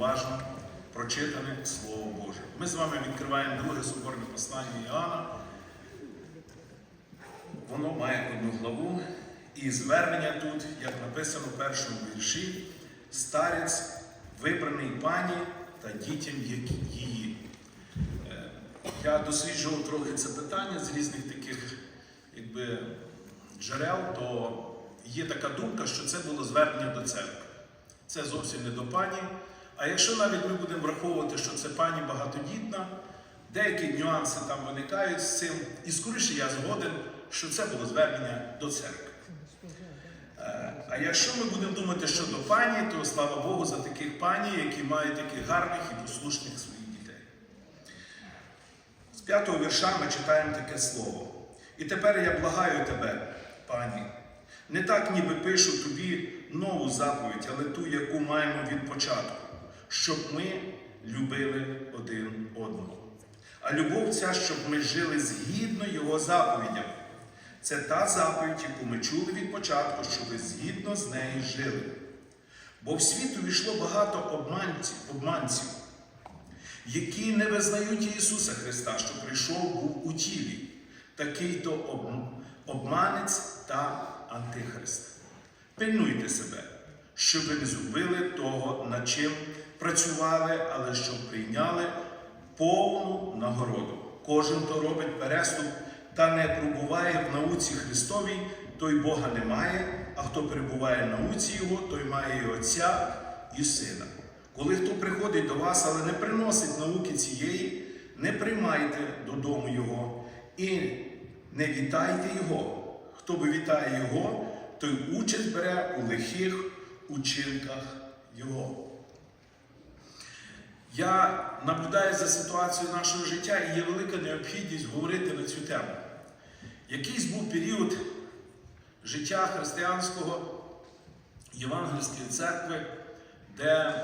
уважно прочитане Слово Боже. Ми з вами відкриваємо друге соборне послання Іоанна. Воно має одну главу, і звернення тут, як написано в першому вірші, старець, вибраний пані та дітям її. Е, Я досліджував трохи це питання з різних таких якби, джерел, то є така думка, що це було звернення до церкви. Це зовсім не до пані. А якщо навіть ми будемо враховувати, що це пані багатодітна, деякі нюанси там виникають з цим, і скоріше я згоден, що це було звернення до церкви. Е, А якщо ми будемо думати, що до пані, то слава Богу за таких пані, які мають таких гарних і послушних своїх дітей. З п'ятого вірша ми читаємо таке слово. І тепер я благаю тебе, пані, не так ніби пишу тобі нову заповідь, але ту, яку маємо від початку, щоб ми любили один одного. А любов ця, щоб ми жили згідно Його заповідям. Це та заповідь, яку ми чули від початку, щоб ви згідно з нею жили. Бо в світ увійшло багато обманців, обманців, які не визнають Ісуса Христа, що прийшов був у тілі. Такий то обманець та антихрист. Пильнуйте себе, щоб ви не зробили того, над чим працювали, але щоб прийняли повну нагороду. Кожен, хто робить переступ та не пробуває в науці Христовій, той Бога не має, а хто перебуває в науці Його, той має і Отця і Сина. Коли хто приходить до вас, але не приносить науки цієї, не приймайте додому Його і не вітайте Його. Хто би вітає Його, той участь бере у лихих учинках Його. Я наблюдаю за ситуацією нашого життя і є велика необхідність говорити на цю тему. Якийсь був період життя християнського Євангельської церкви, де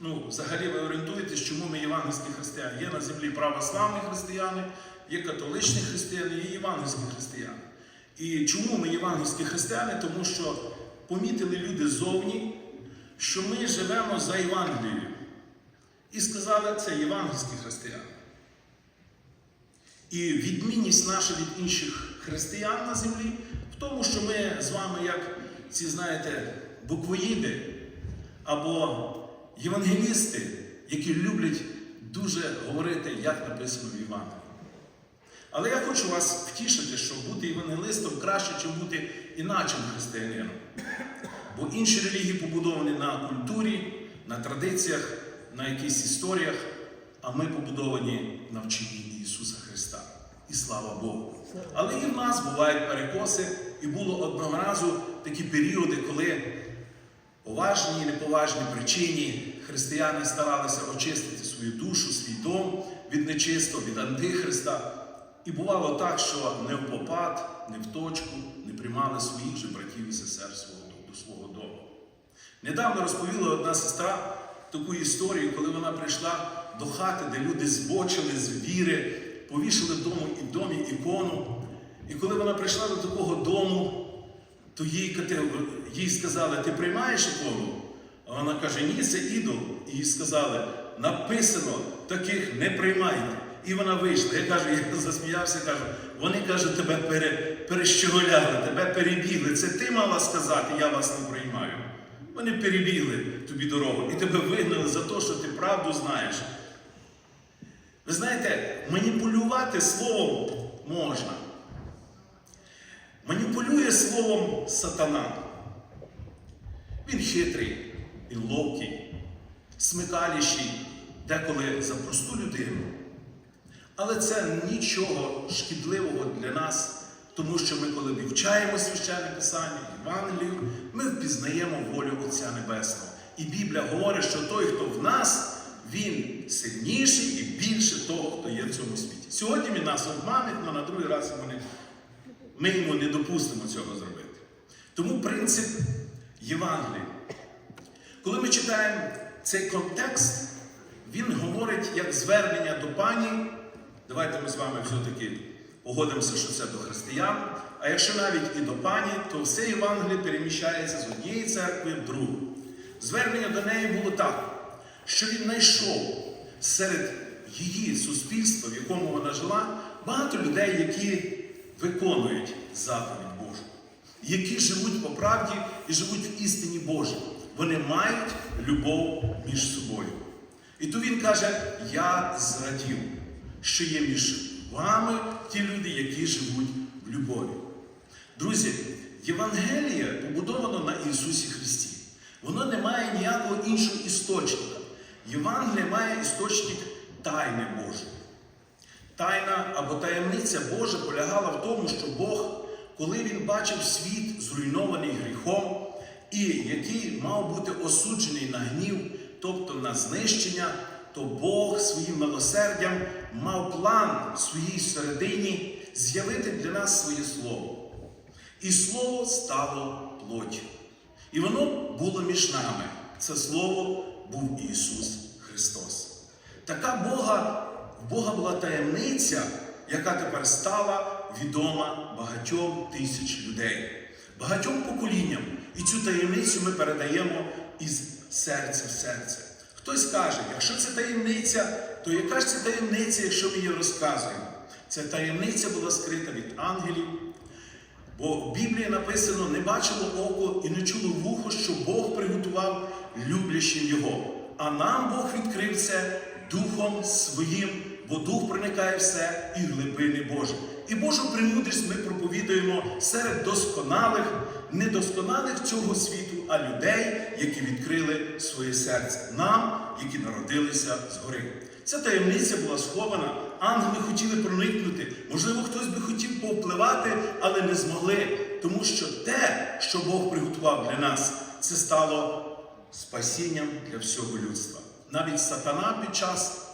ну, взагалі ви орієнтуєтесь, чому ми євангельські християни. Є на землі православні християни, є католичні християни, є євангельські християни. І чому ми євангельські християни? Тому що помітили люди ззовні, що ми живемо за Євангелією. І сказали, це євангельські християни. І відмінність наша від інших християн на землі в тому, що ми з вами, як ці, знаєте, буквоїди або євангелісти, які люблять дуже говорити, як написано в Євангелії. Але я хочу вас втішити, що бути євангелистом краще, ніж бути іначим християнином. Бо інші релігії побудовані на культурі, на традиціях, на якихось історіях, а ми побудовані на вченні Ісуса Христа. І слава Богу. Але і в нас бувають перекоси, і було одного разу такі періоди, коли по важній і неповажній причині християни старалися очистити свою душу, свій дом від нечистого, від антихриста. І бувало так, що не в попад, не в точку не приймали своїх же братів і сестер свого, до свого дому. Недавно розповіла одна сестра таку історію, коли вона прийшла до хати, де люди збочили з віри, повішали в дому і домі ікону. І коли вона прийшла до такого дому, то їй, їй сказали, ти приймаєш ікону? А вона каже, ні, це ідол. І їй сказали, написано, таких не приймайте. І вона вийшла. Я кажу, я засміявся, кажу, вони кажуть, тебе пере, перещеголяли, тебе перебігли. Це ти мала сказати, я вас не приймаю. Вони перебігли тобі дорогу і тебе вигнали за те, що ти правду знаєш. Ви знаєте, маніпулювати словом можна. Маніпулює словом сатана. Він хитрий, він ловкий, смикаліший деколи за просту людину. Але це нічого шкідливого для нас, тому що ми, коли вивчаємо священне Писання, Євангелію, ми впізнаємо волю Отця Небесного. І Біблія говорить, що той, хто в нас, він сильніший і більше того, хто є в цьому світі. Сьогодні він нас обманить, але на другий раз не, ми йому не допустимо цього зробити. Тому принцип Євангелії. Коли ми читаємо цей контекст, він говорить як звернення до пані. Давайте ми з вами все-таки погодимося, що це до християн. А якщо навіть і до пані, то все Євангеліє переміщається з однієї церкви в другу. Звернення до неї було так: що він знайшов серед її суспільства, в якому вона жила, багато людей, які виконують заповідь Божу, які живуть по правді і живуть в істині Божій. Вони мають любов між собою. І то він каже: Я зрадів, що є між вами ті люди, які живуть в любові. Друзі, Євангеліє побудовано на Ісусі Христі. Воно не має ніякого іншого істочника. Євангеліє має істочник тайни Божої. Тайна або таємниця Божа полягала в тому, що Бог, коли Він бачив світ, зруйнований гріхом, і який мав бути осуджений на гнів, тобто на знищення, то Бог своїм милосердям мав план в своїй середині з'явити для нас своє Слово. І Слово стало плоттю. І воно було між нами. Це Слово був Ісус Христос. Така Бога, в Бога була таємниця, яка тепер стала відома багатьом тисяч людей, багатьом поколінням. І цю таємницю ми передаємо із серця в серце. Хтось каже, якщо це таємниця, то яка ж це таємниця, якщо ми її розказуємо? Ця таємниця була скрита від ангелів. Бо в Біблії написано: не бачило око і не чуло вухо, що Бог приготував люблящим Його. А нам Бог відкрив це Духом Своїм, бо Дух проникає все і глибини Божі. І Божу премудрість ми проповідуємо серед досконалих, недосконалих цього світу, а людей, які відкрили своє серце, нам, які народилися згори. Ця таємниця була схована, ангели хотіли проникнути. Можливо, хтось би хотів повпливати, але не змогли. Тому що те, що Бог приготував для нас, це стало спасінням для всього людства. Навіть сатана під час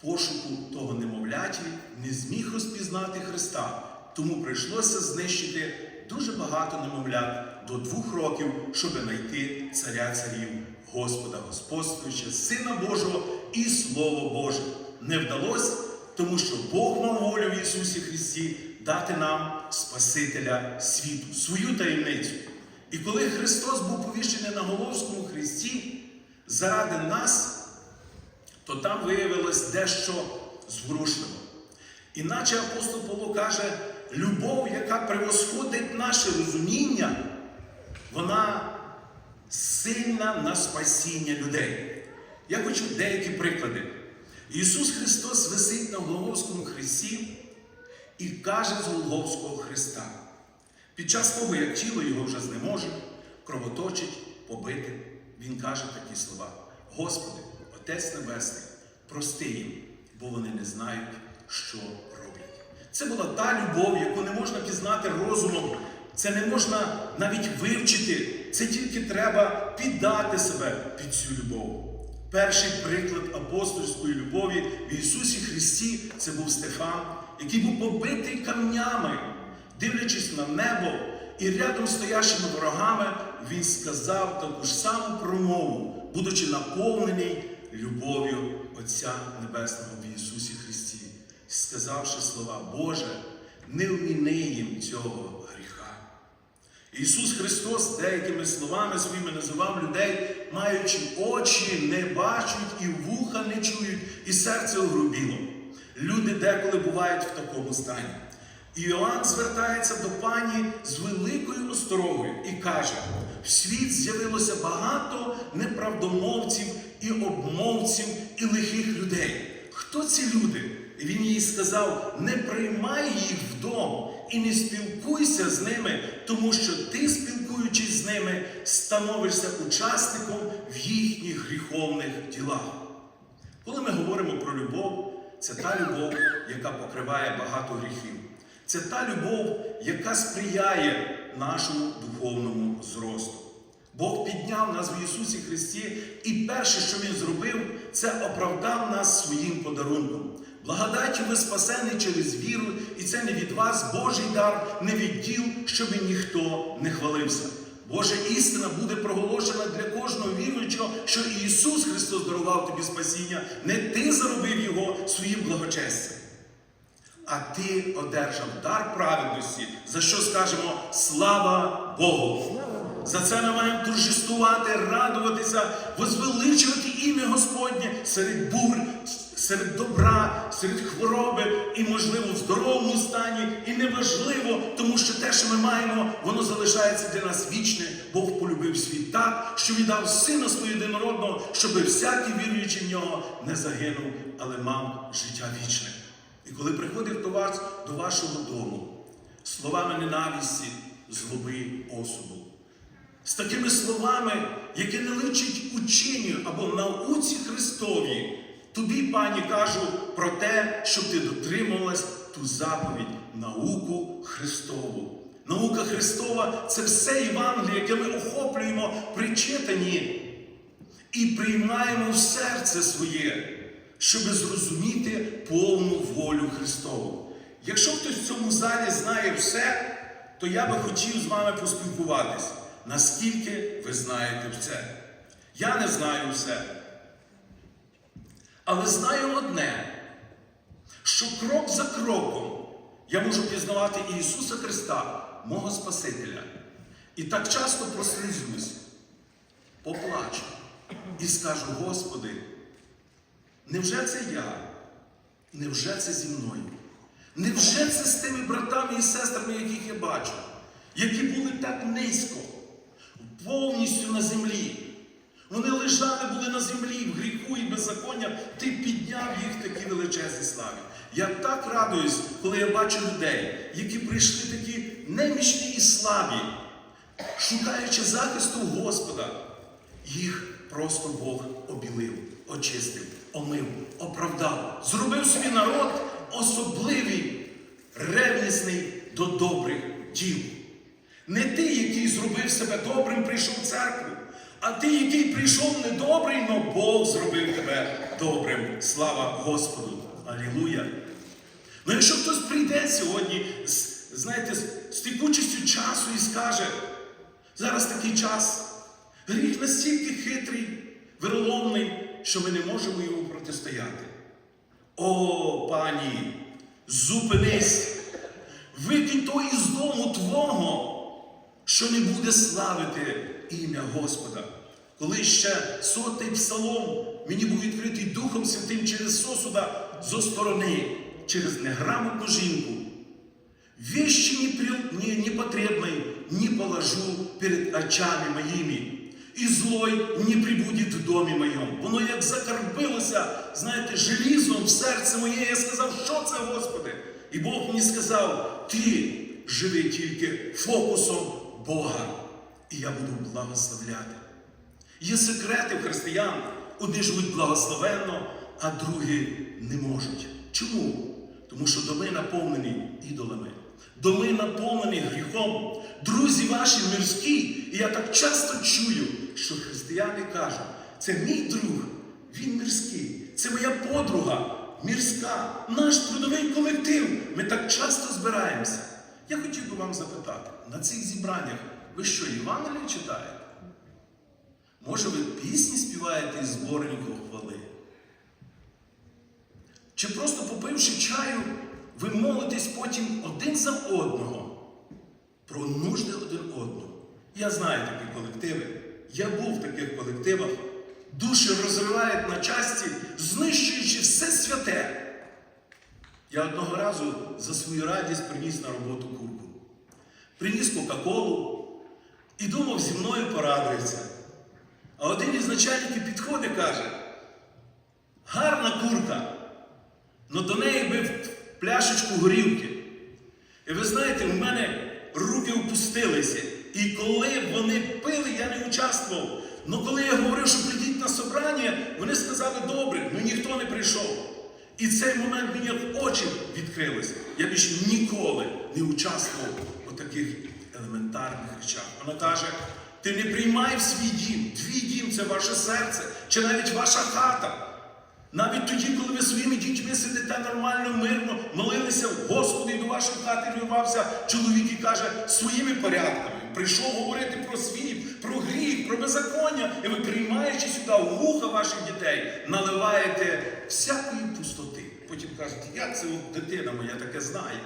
пошуку того немовляті не зміг розпізнати Христа. Тому прийшлося знищити дуже багато немовлят до двох років, щоб знайти царя царів, Господа Господствуюча, Сина Божого і Слово Боже. Не вдалося, тому що Бог мав волю в Ісусі Христі дати нам Спасителя світу, свою таємницю. І коли Христос був повішений на Головському хресті заради нас, то там виявилось дещо зворушливо. Іначе апостол Павло каже, любов, яка превосходить наше розуміння, вона сильна на спасіння людей. Я хочу деякі приклади. Ісус Христос висить на Голговському хресті і каже з Голговського Христа. Під час того, як тіло його вже знеможе, кровоточить, побите, Він каже такі слова: Господи, Отець Небесний, прости їм, бо вони не знають, що роблять. Це була та любов, яку не можна пізнати розумом. Це не можна навіть вивчити. Це тільки треба піддати себе під цю любов. Перший приклад апостольської любові в Ісусі Христі це був Стефан, який був побитий камнями, дивлячись на небо, і рядом стоящими ворогами він сказав таку ж саму промову, будучи наповнений любов'ю Отця Небесного в Ісусі Христі, сказавши слова Боже, не вміни їм цього гріха. Ісус Христос деякими словами своїми називав людей, маючи очі, не бачать, і вуха не чують, і серце огрубіло. Люди деколи бувають в такому стані. І Іоанн звертається до пані з великою осторогою і каже: в світ з'явилося багато неправдомовців і обмовців і лихих людей. Хто ці люди? І він їй сказав: не приймай їх вдома і не спілкуйся з ними, тому що ти, спілкуючись з ними, становишся учасником в їхніх гріховних ділах. Коли ми говоримо про любов, це та любов, яка покриває багато гріхів. Це та любов, яка сприяє нашому духовному зросту. Бог підняв нас в Ісусі Христі, і перше, що Він зробив, це оправдав нас своїм подарунком. Благодаттю ви спасені через віру, і це не від вас Божий дар, не від діл, щоб ніхто не хвалився. Божа істина буде проголошена для кожного віруючого, що Ісус Христос дарував тобі спасіння, не ти заробив Його своїм благочестям. А ти одержав дар праведності, за що скажемо слава Богу. За це ми маємо торжествувати, радуватися, возвеличувати ім'я Господнє, серед бур, серед добра, серед хвороби і, можливо, в здоровому стані. І неважливо, тому що те, що ми маємо, воно залишається для нас вічне. Бог полюбив світ так, що віддав сина свого єдинородного, щоб всякий віруючий в нього не загинув, але мав життя вічне. І коли приходив до вас, до вашого дому, словами ненависті, злоби, осуду, з такими словами, які не личать ученню або науці Христові, тобі, пані, кажу про те, щоб ти дотримувалась ту заповідь, науку Христову. Наука Христова це все Євангеліє, яке ми охоплюємо при читанні і приймаємо в серце своє, щоб зрозуміти повну волю Христову. Якщо хтось в цьому залі знає все, то я би хотів з вами поспілкуватись, наскільки ви знаєте все. Я не знаю все. Але знаю одне, що крок за кроком я можу пізнавати Ісуса Христа, мого Спасителя. І так часто прослизусь, поплачу і скажу, Господи, невже це я? Невже це зі мною? Невже це з тими братами і сестрами, яких я бачу, які були так низько, повністю на землі? Вони лежали були на землі і беззаконня, ти підняв їх в такій величезній славі. Я так радуюсь, коли я бачу людей, які прийшли такі немічні і слабі, шукаючи захисту Господа, їх просто Бог обілив, очистив, омив, оправдав, зробив свій народ особливий, ревнісний до добрих діл. Не ти, який зробив себе добрим, прийшов в церкву, а ти, який прийшов недобрий, но Бог зробив тебе добрим. Слава Господу! Алілуя! Ну якщо хтось прийде сьогодні, з, знаєте, з, текучістю часу і скаже, зараз такий час, гріх настільки хитрий, вероломний, що ми не можемо йому протистояти. О, пані, зупинись, викинь то із дому Твого, що не буде славити ім'я Господа. Коли ще сотий псалом мені був відкритий Духом Святим через сосуда зо сторони, через неграмотну жінку. Вещи не, при- не, непотребной не положу перед очами моїми, і злой не прибудет в домі моєму. Воно як закарбилося, знаєте, желізом в серце моє. Я сказав, що це, Господи? І Бог мені сказав, ти живи тільки фокусом Бога, і я буду благословляти. Є секрети в християн. Одні живуть благословенно, а другі не можуть. Чому? Тому що доми наповнені ідолами, доми наповнені гріхом. Друзі ваші мирські, і я так часто чую, що християни кажуть, це мій друг, він мирський, це моя подруга, мірська, наш трудовий колектив. Ми так часто збираємося. Я хотів би вам запитати, на цих зібраннях ви що, Євангеліє читаєте? Може, ви пісні співаєте із зборників хвали? Чи просто попивши чаю, ви молитесь потім один за одного про нужди один одного? Я знаю такі колективи. Я був в таких колективах. Душі розривають на часті, знищуючи все святе. Я одного разу за свою радість приніс на роботу курку. Приніс Кока-Колу і думав, зі мною порадується. А один із начальників підходить і каже, гарна курка, але до неї би пляшечку горілки. І ви знаєте, в мене руки опустилися. І коли вони пили, я не участвував. Але коли я говорив, що прийдіть на собрання, вони сказали, добре, ну ніхто не прийшов. І цей момент мені в очі відкрилися. Я більше ніколи не участвував у таких елементарних речах. Вона каже, ти не приймай в свій дім. Твій дім це ваше серце, чи навіть ваша хата. Навіть тоді, коли ви своїми дітьми сидите нормально, мирно, молилися Господи, до вашої хати вірвався чоловік і каже своїми порядками. Прийшов говорити про світ, про гріх, про беззаконня, і ви приймаючи сюди вуха ваших дітей, наливаєте всякої пустоти. Потім кажете, як це дитина моя таке знає?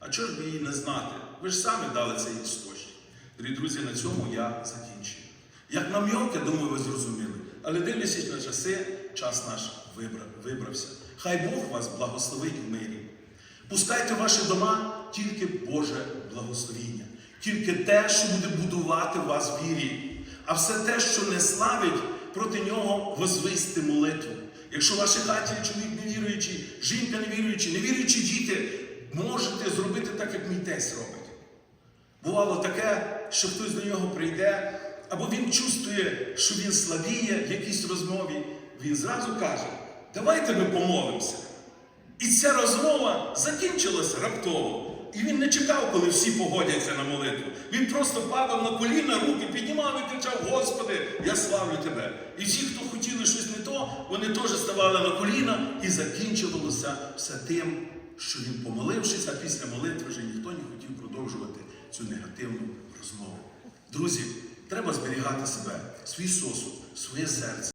А чого ж би її не знати? Ви ж самі дали цей істочник. Дорогі друзі, на цьому я закінчую. Як нам'йок, я думаю, ви зрозуміли. Але дивлячись на часи, час наш вибрався. Хай Бог вас благословить в мирі. Пускайте ваші дома тільки Боже благословіння, тільки те, що буде будувати вас в вірі, а все те, що не славить, проти нього возвисти молитву. Якщо в вашій хаті чоловік невіруючий, жінка невіруюча, невіруючі діти, можете зробити так, як мій тесть робить. Бувало таке, що хтось до нього прийде, або він чувствує, що він слабіє в якійсь розмові, він зразу каже, давайте ми помолимося. І ця розмова закінчилася раптово. І він не чекав, коли всі погодяться на молитву. Він просто падав на коліна, руки піднімав і кричав: Господи, я славлю тебе. І всі, хто хотіли щось не то, вони теж ставали на коліна і закінчувалося все тим, що він, помолившись, а після молитви вже ніхто не хотів продовжувати цю негативну розмову. Друзі, треба зберігати себе, свій сосуд, своє серце.